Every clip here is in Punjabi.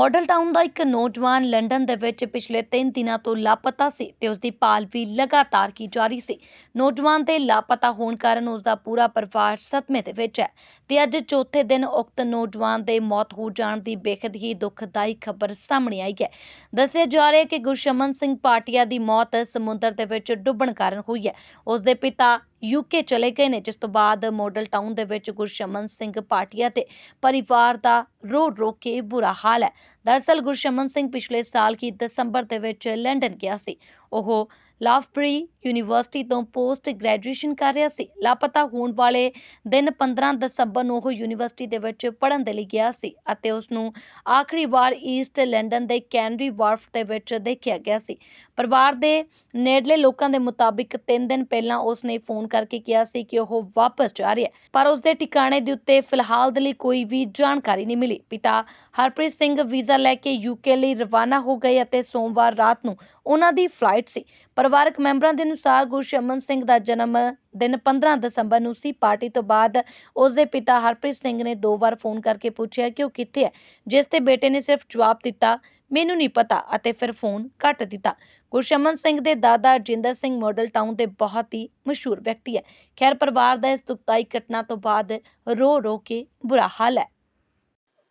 ਮਾਡਲ ਟਾਊਨ ਦਾ ਇੱਕ ਨੌਜਵਾਨ ਲੰਡਨ ਦੇ ਵਿੱਚ ਪਿਛਲੇ 3 ਦਿਨਾਂ ਤੋਂ ਲਾਪਤਾ ਸੀ ਤੇ ਉਸ ਦੀ ਭਾਲ ਵੀ ਲਗਾਤਾਰ ਕੀ ਜਾਰੀ ਸੀ। ਨੌਜਵਾਨ ਦੇ ਲਾਪਤਾ ਹੋਣ ਕਾਰਨ ਉਸ ਦਾ ਪੂਰਾ ਪਰਿਵਾਰ ਸਦਮੇ ਦੇ ਵਿੱਚ ਹੈ ਤੇ ਅੱਜ ਚੌਥੇ ਦਿਨ ਉਕਤ ਨੌਜਵਾਨ ਦੇ ਮੌਤ ਹੋ ਜਾਣ ਦੀ ਬੇਖਦ ਹੀ ਦੁਖਦਾਈ ਖਬਰ ਸਾਹਮਣੇ ਆਈ ਹੈ। ਦੱਸਿਆ ਜਾ ਰਿਹਾ ਹੈ ਕਿ ਗੁਰਸ਼ਮਨ ਸਿੰਘ ਪਾਟਿਆ ਦੀ ਮੌਤ ਸਮੁੰਦਰ ਦੇ ਵਿੱਚ ਡੁੱਬਣ ਕਾਰਨ ਹੋਈ ਹੈ। ਉਸ ਦੇ ਪਿਤਾ ਯੂਕੇ ਚਲੇ ਗਏ ਨੇ, ਜਿਸ ਤੋਂ ਬਾਅਦ ਮੋਡਲ ਟਾਊਨ ਦੇ ਵਿੱਚ ਗੁਰਸ਼ਮਨ ਸਿੰਘ ਪਾਟਿਆ ਤੇ ਪਰਿਵਾਰ ਦਾ ਰੋ ਰੋ ਕੇ ਬੁਰਾ ਹਾਲ ਹੈ। ਦਰਅਸਲ ਗੁਰਸ਼ਮਨ ਸਿੰਘ ਪਿਛਲੇ ਸਾਲ ਕੀ ਦਸੰਬਰ ਦੇ ਵਿੱਚ ਲੰਡਨ ਗਿਆ ਸੀ। ਉਹ ਲਾਫਬਰੀ ਯੂਨੀਵਰਸਿਟੀ ਤੋਂ ਪੋਸਟ ਗ੍ਰੈਜੂਏਸ਼ਨ ਕਰ ਰਿਹਾ ਸੀ। ਲਾਪਤਾ ਹੋਣ ਵਾਲੇ ਦਿਨ 15 ਦਸੰਬਰ ਨੂੰ ਉਹ ਯੂਨੀਵਰਸਿਟੀ ਦੇ ਵਿੱਚ ਪੜ੍ਹਨ ਦੇ ਲਈ ਗਿਆ ਸੀ ਅਤੇ ਉਸ ਨੂੰ ਆਖਰੀ ਵਾਰ ਈਸਟ ਲੰਡਨ ਦੇ ਕੈਨਰੀ ਵਾਰਫ ਦੇ ਵਿੱਚ ਦੇਖਿਆ ਗਿਆ ਸੀ। ਪਰਿਵਾਰ ਦੇ ਨੇੜਲੇ ਲੋਕਾਂ ਦੇ ਮੁਤਾਬਿਕ 3 ਦਿਨ ਪਹਿਲਾਂ ਉਸ ਨੇ ਫੋਨ ਕਰਕੇ ਕਿਹਾ ਸੀ ਕਿ ਉਹ ਵਾਪਸ ਜਾ ਰਿਹਾ ਪਰ ਉਸ ਦੇ ਟਿਕਾਣੇ ਦੇ ਉੱਤੇ ਫਿਲਹਾਲ ਦੇ ਲਈ ਕੋਈ ਵੀ ਜਾਣਕਾਰੀ ਨਹੀਂ ਮਿਲੀ। ਪਿਤਾ ਹਰਪ੍ਰੀਤ ਸਿੰਘ ਵੀਜ਼ਾ ਲੈ ਕੇ ਯੂਕੇ ਲਈ ਰਵਾਨਾ ਹੋ ਗਏ ਅਤੇ ਸੋਮਵਾਰ ਰਾਤ ਨੂੰ ਉਹਨਾਂ ਦੀ ਫਲਾਈਟ ਸੀ। ਪਰਿਵਾਰਕ ਮੈਂਬਰਾਂ ਦੇ ਅਨੁਸਾਰ ਗੁਰਸ਼ਮਨ ਸਿੰਘ ਦਾ ਜਨਮ ਦਿਨ 15 ਦਸੰਬਰ ਨੂੰ ਸੀ। ਪਾਰਟੀ ਤੋਂ ਬਾਅਦ ਉਸ ਦੇ ਪਿਤਾ ਹਰਪ੍ਰੀਤ ਸਿੰਘ ਨੇ ਦੋ ਵਾਰ ਫੋਨ ਕਰਕੇ ਪੁੱਛਿਆ ਕਿ ਉਹ ਕਿੱਥੇ ਹੈ? ਜਿਸ ਤੇ ਬੇਟੇ ਨੇ ਸਿਰਫ ਜਵਾਬ ਦਿੱਤਾ, ਮੈਨੂੰ ਨਹੀਂ ਪਤਾ ਅਤੇ ਫਿਰ ਫੋਨ ਕੱਟ ਦਿੱਤਾ। ਗੁਰਸ਼ਮਨ ਸਿੰਘ ਦੇ ਦਾਦਾ ਜਿੰਦਰ ਸਿੰਘ ਮਾਡਲ ਟਾਊਨ ਦੇ ਬਹੁਤ ਹੀ ਮਸ਼ਹੂਰ ਵਿਅਕਤੀ ਹੈ। ਖੈਰ, ਪਰਿਵਾਰ ਦਾ ਇਸ ਦੁਖਦਾਈ ਘਟਨਾ ਤੋਂ ਬਾਅਦ ਰੋ ਰੋ ਕੇ ਬੁਰਾ ਹਾਲ ਹੈ।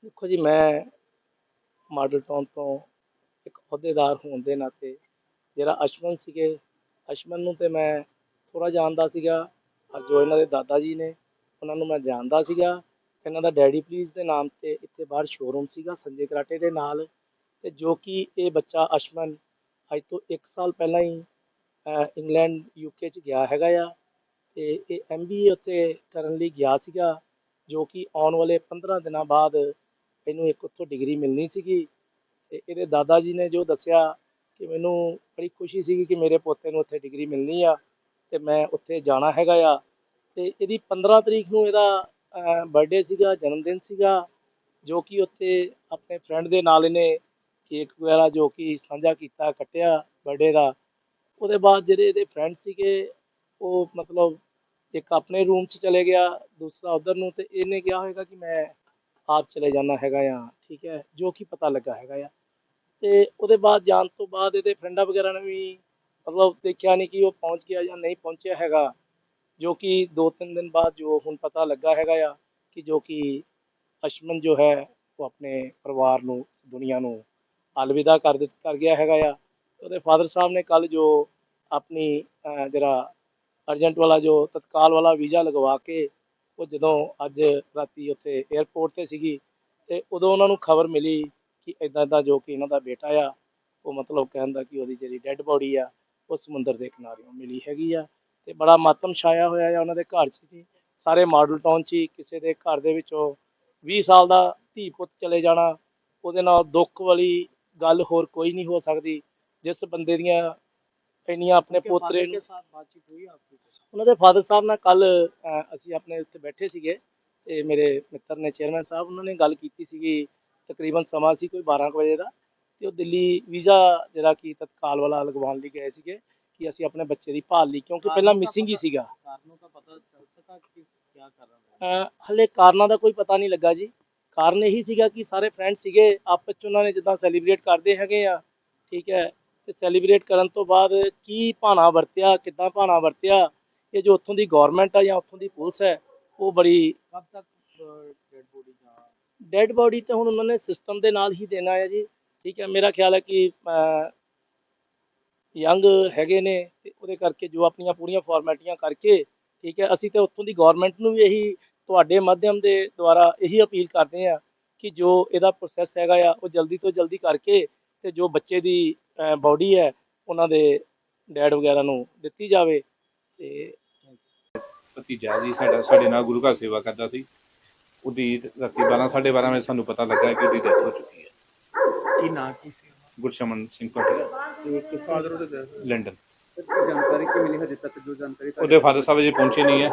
ਦੇਖੋ ਜੀ, ਮੈਂ ਮਾਡਲ ਟਾਊਨ ਤੋਂ ਇੱਕ ਅਹੁਦੇਦਾਰ ਹੋਣ ਦੇ ਨਾਤੇ ਜਿਹੜਾ ਅਸ਼ਮਨ ਸੀਗੇ ਅਸ਼ਮਨ ਨੂੰ ਤੇ ਮੈਂ ਥੋੜਾ ਜਾਣਦਾ ਸੀਗਾ ਔਰ ਜੋ ਇਹਨਾਂ ਦੇ ਦਾਦਾ ਜੀ ਨੇ, ਉਹਨਾਂ ਨੂੰ ਮੈਂ ਜਾਣਦਾ ਸੀਗਾ। ਇਹਨਾਂ ਦਾ ਡੈਡੀ ਪਲੀਜ਼ ਦੇ ਨਾਮ ਤੇ ਇੱਥੇ ਬਾਹਰ ਸ਼ੋਰੂਮ ਸੀਗਾ, ਸੰਜੇ ਕਰਾਟੇ ਦੇ ਨਾਲ। ਤੇ ਜੋ ਕਿ ਇਹ ਬੱਚਾ ਅਸ਼ਮਨ ਅੱਜ ਤੋਂ 1 ਸਾਲ ਪਹਿਲਾਂ ਹੀ ਇੰਗਲੈਂਡ ਯੂਕੇ ਚ ਗਿਆ ਹੈਗਾ ਆ। ਤੇ ਇਹ ਐਮਬੀਏ ਉੱਥੇ ਕਰਨ ਲਈ ਗਿਆ ਸੀਗਾ, ਜੋ ਕਿ ਆਉਣ ਵਾਲੇ 15 ਦਿਨਾਂ ਬਾਅਦ ਇਹਨੂੰ ਇੱਕ ਉੱਥੋਂ ਡਿਗਰੀ ਮਿਲਣੀ ਸੀਗੀ ਤੇ ਇਹਦੇ ਦਾਦਾ ਜੀ ਨੇ ਜੋ ਦੱਸਿਆ ਕਿ ਮੈਨੂੰ ਬੜੀ ਖੁਸ਼ੀ ਸੀਗੀ ਕਿ ਮੇਰੇ ਪੋਤੇ ਨੂੰ ਉੱਥੇ ਡਿਗਰੀ ਮਿਲਣੀ ਆ ਤੇ ਮੈਂ ਉੱਥੇ ਜਾਣਾ ਹੈਗਾ ਆ। ਤੇ ਇਹਦੀ 15 ਤਰੀਕ ਨੂੰ ਇਹਦਾ ਬਰਥਡੇ ਸੀਗਾ ਜਨਮ ਦਿਨ ਸੀਗਾ, ਜੋ ਕਿ ਉੱਥੇ ਆਪਣੇ ਫਰੈਂਡ ਦੇ ਨਾਲ ਇਹਨੇ ਕੇਕ ਵਗੈਰਾ ਜੋ ਕਿ ਸਾਂਝਾ ਕੀਤਾ, ਕੱਟਿਆ ਬਰਥਡੇ ਦਾ। ਉਹਦੇ ਬਾਅਦ ਜਿਹੜੇ ਇਹਦੇ ਫਰੈਂਡ ਸੀਗੇ, ਉਹ ਮਤਲਬ ਇੱਕ ਆਪਣੇ ਰੂਮ 'ਚ ਚਲੇ ਗਿਆ, ਦੂਸਰਾ ਉਧਰ ਨੂੰ ਤੇ ਇਹਨੇ ਕਿਹਾ ਹੋਏਗਾ ਕਿ ਮੈਂ ਆਪ ਚਲੇ ਜਾਣਾ ਹੈਗਾ ਆ, ਠੀਕ ਹੈ, ਜੋ ਕਿ ਪਤਾ ਲੱਗਾ ਹੈਗਾ ਆ। ਤੇ ਉਹਦੇ ਬਾਅਦ ਜਾਣ ਤੋਂ ਬਾਅਦ ਇਹਦੇ ਫਰੈਂਡਾਂ ਵਗੈਰਾ ਨੇ ਵੀ ਮਤਲਬ ਦੇਖਿਆ ਨਹੀਂ ਕਿ ਉਹ ਪਹੁੰਚ ਗਿਆ ਜਾਂ ਨਹੀਂ ਪਹੁੰਚਿਆ ਹੈਗਾ, ਜੋ ਕਿ ਦੋ ਤਿੰਨ ਦਿਨ ਬਾਅਦ ਜੋ ਹੁਣ ਪਤਾ ਲੱਗਾ ਹੈਗਾ ਆ ਕਿ ਜੋ ਕਿ ਅਸ਼ਮਨ ਜੋ ਹੈ ਉਹ ਆਪਣੇ ਪਰਿਵਾਰ ਨੂੰ, ਦੁਨੀਆ ਨੂੰ ਅਲਵਿਦਾ ਕਰ ਦਿੱਤ ਕਰ ਗਿਆ ਹੈਗਾ ਆ। ਉਹਦੇ ਫਾਦਰ ਸਾਹਿਬ ਨੇ ਕੱਲ ਜੋ ਆਪਣੀ ਜਿਹੜਾ ਅਰਜੈਂਟ ਵਾਲਾ ਜੋ ਤਤਕਾਲ ਵਾਲਾ ਵੀਜ਼ਾ ਲਗਵਾ ਕੇ ਉਹ ਜਦੋਂ ਅੱਜ ਰਾਤੀ ਉੱਥੇ 에ਅਰਪੋਰਟ ਤੇ ਸੀਗੀ ਤੇ ਉਦੋਂ ਉਹਨਾਂ ਨੂੰ ਖਬਰ ਮਿਲੀ ਕਿ ਇਦਾਂ ਦਾ ਜੋ ਕਿ ਇਹਨਾਂ ਦਾ ਬੇਟਾ ਆ, ਉਹ ਮਤਲਬ ਕਹਿੰਦਾ ਕਿ ਉਹਦੀ ਜਿਹੜੀ ਡੈੱਡ ਬੋਡੀ ਆ, ਉਹ ਸਮੁੰਦਰ ਦੇ ਕਿਨਾਰਿਓਂ ਮਿਲੀ ਹੈਗੀ ਆ ਤੇ ਬੜਾ ਮਾਤਮ ਛਾਇਆ ਹੋਇਆ ਆ ਉਹਨਾਂ ਦੇ ਘਰ 'ਚ ਵੀ। ਸਾਰੇ ਮਾਡਲ ਟਾਊਨ 'ਚ ਹੀ ਕਿਸੇ ਦੇ ਘਰ ਦੇ ਵਿੱਚੋਂ 20 ਸਾਲ ਦਾ ਧੀ ਪੁੱਤ ਚਲੇ ਜਾਣਾ, ਉਹਦੇ ਨਾਲ ਦੁੱਖ ਵਾਲੀ ਗੱਲ ਹੋਰ ਕੋਈ ਨਹੀਂ ਹੋ ਸਕਦੀ। ਜਿਸ ਬੰਦੇ ਦੀਆਂ ਇੰਨੀਆਂ ਆਪਣੇ ਪੋਤਰੇ ਨੂੰ ਉਹਨਾਂ ਦੇ ਫਾਦਰ ਸਾਹਿਬ ਨਾਲ ਕੱਲ ਅਸੀਂ ਆਪਣੇ ਉੱਥੇ ਬੈਠੇ ਸੀਗੇ ਤੇ ਮੇਰੇ ਮਿੱਤਰ ਨੇ ਚੇਅਰਮੈਨ ਸਾਹਿਬ ਉਹਨਾਂ ਨੇ ਗੱਲ ਕੀਤੀ ਸੀਗੀ ਤਕਰੀਬਨ ਸਮਾਂ ਸੀ ਕੋਈ 12 ਕੁ ਵਜੇ ਦਾ ਤੇ ਉਹ ਦਿੱਲੀ ਵੀਜ਼ਾ ਜਿਹੜਾ ਕਿ ਤਤਕਾਲ ਵਾਲਾ ਲਗਵਾਉਣ ਲਈ ਗਏ ਸੀਗੇ ਕਿ ਅਸੀਂ ਆਪਣੇ ਬੱਚੇ ਦੀ ਭਾਲ ਲਈ ਕਿਉਂਕਿ ਪਹਿਲਾਂ ਮਿਸਿੰਗ ਹੀ ਸੀਗਾ। ਕਾਰਨੋਂ ਦਾ ਪਤਾ ਚੱਲ ਸका ਕਿ ਕੀ ਕਾਰਨ ਅਹ ਹਲੇ ਕਾਰਨਾਂ ਦਾ ਕੋਈ ਪਤਾ ਨਹੀਂ ਲੱਗਾ ਜੀ। ਕਾਰਨ ਇਹੀ ਸੀਗਾ ਕਿ ਸਾਰੇ ਫਰੈਂਡ ਸੀਗੇ ਆਪਸ ਚ ਉਹਨਾਂ ਨੇ ਜਿੱਦਾਂ ਸੈਲੀਬ੍ਰੇਟ ਕਰਦੇ ਹੈਗੇ ਆ ਠੀਕ ਹੈ ਤੇ ਸੈਲੀਬ੍ਰੇਟ ਕਰਨ ਤੋਂ ਬਾਅਦ ਕੀ ਭਾਣਾ ਵਰਤਿਆ ਕਿੱਦਾਂ ਭਾਣਾ ਵਰਤਿਆ ਇਹ ਜੋ ਉੱਥੋਂ ਦੀ ਗਵਰਨਮੈਂਟ ਆ ਜਾਂ ਉੱਥੋਂ ਦੀ ਪੁਲਿਸ ਹੈ ਉਹ ਬੜੀ ਕਬ ਤੱਕ ਡੈਡ ਬੋਡੀ ਦਾ ਡੈਡ ਬੋਡੀ ਤੇ ਹੁਣ ਉਹਨਾਂ ਨੇ ਸਿਸਟਮ ਦੇ ਨਾਲ ਹੀ ਦੇਣਾ ਹੈ ਜੀ। ਠੀਕ ਹੈ ਮੇਰਾ ਖਿਆਲ ਹੈ ਕਿ ਯੰਗ ਹੈਗੇ ਨੇ ਤੇ ਉਹਦੇ ਕਰਕੇ ਜੋ ਆਪਣੀਆਂ ਪੂਰੀਆਂ ਫਾਰਮੈਟੀਆਂ ਕਰਕੇ ਠੀਕ ਹੈ ਅਸੀਂ ਤੇ ਉੱਥੋਂ ਦੀ ਗਵਰਨਮੈਂਟ ਨੂੰ ਵੀ ਇਹੀ ਤੁਹਾਡੇ ਮਾਧਿਅਮ ਦੇ ਦੁਆਰਾ ਇਹੀ ਅਪੀਲ ਕਰਦੇ ਆ ਕਿ ਜੋ ਇਹਦਾ ਪ੍ਰੋਸੈਸ ਹੈਗਾ ਆ ਉਹ ਜਲਦੀ ਤੋਂ ਜਲਦੀ ਕਰਕੇ ਤੇ ਜੋ ਬੱਚੇ ਦੀ ਬਾਡੀ ਹੈ ਉਹਨਾਂ ਦੇ ਡੈਡ ਵਗੈਰਾ ਨੂੰ ਦਿੱਤੀ ਜਾਵੇ ਤੇ ਭਤੀਜਾ ਜੀ ਸਾਡਾ ਸਾਡੇ ਨਾਲ ਗੁਰੂ ਘਰ ਸੇਵਾ ਕਰਦਾ ਸੀ। ਉਹਦੀ ਰਾਤੀ 12 12:30 ਵਜੇ ਸਾਨੂੰ ਪਤਾ ਲੱਗਾ ਕਿ ਉਹਦੀ ਡੈਥ ਹੋ ਚੁੱਕੀ ਹੈ। ਕੀ ਨਾਂ ਕੀ ਸੀ ਗੁਰਸ਼ਮਨ ਸਿੰਘ ਤੇ ਕਿਸ ਫਾਦਰ ਉਹਦੇ ਲੰਡਨ। ਜਾਣਕਾਰੀ ਕੀ ਮਿਲੀ ਹਜੇ ਤੱਕ? ਜੋ ਜਾਣਕਾਰੀ ਉਹਦੇ ਫਾਦਰ ਸਾਹਿਬ ਜੀ ਪਹੁੰਚੇ ਨਹੀਂ ਹੈ।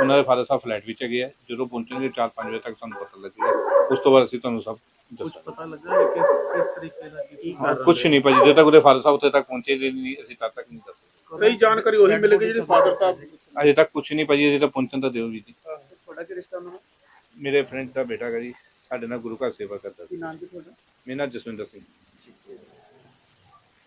ਉਹਨਾਂ ਦੇ ਫਾਦਰ ਸਾਹਿਬ ਫਲੈਟ ਵਿੱਚ ਹੈਗੇ ਆ। ਜਦੋਂ ਪਹੁੰਚਣਗੇ 4-5 ਵਜੇ ਤੱਕ ਸਾਨੂੰ ਪਤਾ ਲੱਗੇਗਾ। ਉਸ ਤੋਂ ਬਾਅਦ ਅਸੀਂ ਤੁਹਾਨੂੰ ਸਭ ਕੁਝ ਪਤਾ ਲੱਗਾ ਕਿ ਕਿਸ ਤਰੀਕੇ ਕੀ ਕਾਰਨ ਕੁਝ ਨਹੀਂ ਭਾਜੀ ਜਦੋਂ ਤੱਕ ਉਹਦੇ ਫਾਦਰ ਸਾਹਿਬ ਉੱਥੇ ਤੱਕ ਪਹੁੰਚੇ ਨਹੀਂ ਅਸੀਂ ਤਦ ਤੱਕ ਨਹੀਂ ਦੱਸ ਸਕਦੇ ਸਹੀ ਜਾਣਕਾਰੀ ਉਹੀ ਮਿਲੇਗੀ ਜਿਹੜੀ ਫਾਦਰ ਸਾਹਿਬ ਅਜੇ ਤੱਕ ਕੁਝ ਨਹੀਂ ਭਾਜੀ ਅਜੇ ਤਾਂ ਪਹੁੰਚਣ ਤਾਂ ਦਿਓ ਵੀ ਜੀ ਤੁਹਾਡਾ ਕੀ ਰਿਸ਼ਤਾ ਉਹਨਾਂ ਨਾਲ ਮੇਰੇ ਫਰੈਂਡ ਦਾ ਬੇਟਾ ਹੈਗਾ ਜੀ ਸਾਡੇ ਨਾਲ ਗੁਰੂ ਘਰ ਸੇਵਾ ਕਰਦਾ ਸੀ। ਨਾਮ ਤੁਹਾਡਾ? ਮੇਰਾ ਜਸਵਿੰਦਰ ਸਿੰਘ।